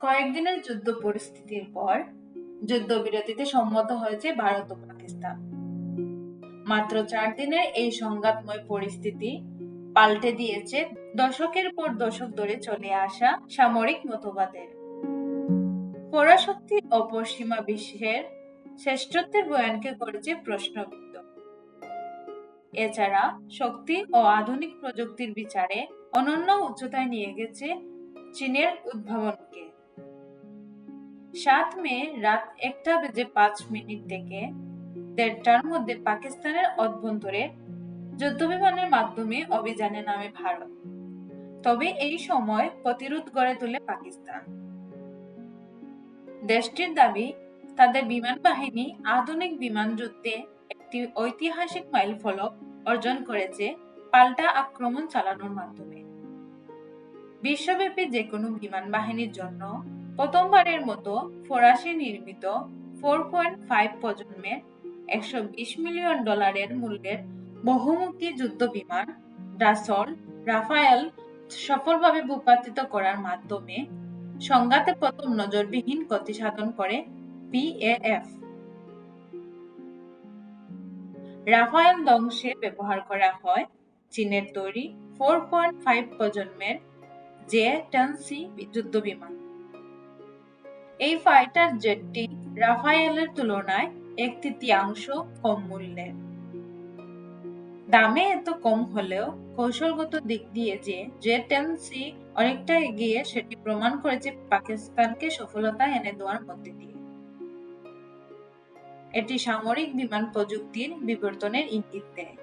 কয়েকদিনের যুদ্ধ পরিস্থিতির পর যুদ্ধবিরতিতে সম্মত হয়েছে ভারত ও পাকিস্তান। মাত্র চার দিনের এই সংঘাতময় পরিস্থিতি পাল্টে দিয়েছে দশকের পর দশক ধরে চলে আসা সামরিক মতবাদের। পরাশক্তি ও পশ্চিমা বিশ্বের শ্রেষ্ঠত্বের বয়ানকে করেছে প্রশ্নবিদ্ধ। এছাড়া শক্তি ও আধুনিক প্রযুক্তির বিচারে অনন্য উচ্চতায় নিয়ে গেছে চীনের উদ্ভাবনকে। সাত মে রাত একটা বেজে পাঁচ মিনিট থেকে দেড়টার মধ্যে পাকিস্তানের অভ্যন্তরে যুদ্ধবিমানের মাধ্যমে অভিযানে নামে ভারত। তবে এই সময় প্রতিরোধ গড়ে তোলে পাকিস্তান। দেশটির দাবি, তাদের বিমান বাহিনী আধুনিক বিমান যুদ্ধে একটি ঐতিহাসিক মাইল ফলক অর্জন করেছে পাল্টা আক্রমণ চালানোর মাধ্যমে। বিশ্বব্যাপী যে কোনো বিমান বাহিনীর জন্য প্রথমবারের মতো ফরাসি নির্মিত ফোর পয়েন্ট ফাইভ প্রজন্মের একশো বিশ মিলিয়ন ডলারের মূল্যের বহুমুখী যুদ্ধ বিমান ডাসল রাফায়েল সফলভাবে ভূপাতিত করার মাধ্যমে সংঘাতে প্রথম নজরবিহীন ক্ষতি সাধন করে পিএএফ। রাফায়েল ধ্বংসে ব্যবহার করা হয় চীনের তৈরি ফোর পয়েন্ট ফাইভ প্রজন্মের জে টেন সি যুদ্ধ বিমান। এই ফাইটার জেটটি রাফায়েলের তুলনায় এক তৃতীয়াংশ কম মূল্যের দামে এত কম হলেও কৌশলগত দিক দিয়ে যে জে টেন সি অনেকটা এগিয়ে সেটি প্রমাণ করেছে পাকিস্তানকে সফলতা এনে দেওয়ার মধ্যে দিয়ে। এটি সামরিক বিমান প্রযুক্তির বিবর্তনের ইঙ্গিত দেয়।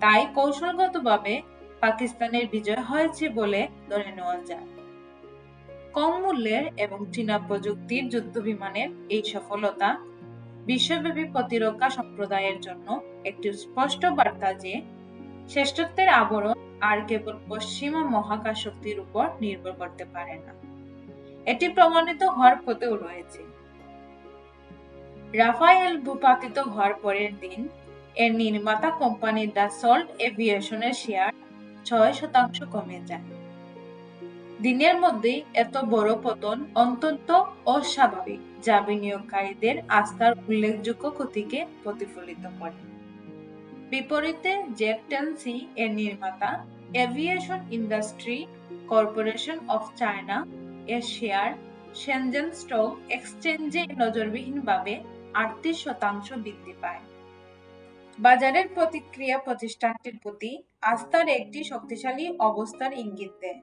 তাই কৌশলগতভাবে পাকিস্তানের বিজয় হয়েছে বলে ধরে নেওয়া যায়। কম মূল্যের এবং চীনা প্রযুক্তির যুদ্ধ বিমানের এই সফলতা বিশ্বব্যাপী প্রতিরক্ষা সম্প্রদায়ের জন্য একটি স্পষ্ট বার্তা যে, শ্রেষ্ঠত্বের আবরণ আর কেবল পশ্চিমা মহাকাশ শক্তির উপর নির্ভর করতে পারে না। এটি প্রমাণিত হওয়ার পথেও রয়েছে। রাফায়েল ভূপাতিত হওয়ার পরের দিন এর নির্মাতা কোম্পানি দ্য ডাসল্ট এভিয়েশনের শেয়ার ছয় শতাংশ কমে যায়। দিনের মধ্যেই এত বড় পতন অত্যন্ত অস্বাভাবিক, যা বিনিয়োগকারীদের আস্থার উল্লেখযোগ্য ক্ষতিকে প্রতিফলিত করে। বিপরীতে জেট টেনসি এর নির্মাতা, aviation industry corporation of China এর শেয়ার সেনজেন স্টক এক্সচেঞ্জে নজরবিহীনভাবে আটত্রিশ শতাংশ বৃদ্ধি পায়। বাজারের প্রতিক্রিয়া প্রতিষ্ঠানটির প্রতি আস্থার একটি শক্তিশালী অবস্থার ইঙ্গিত দেয়।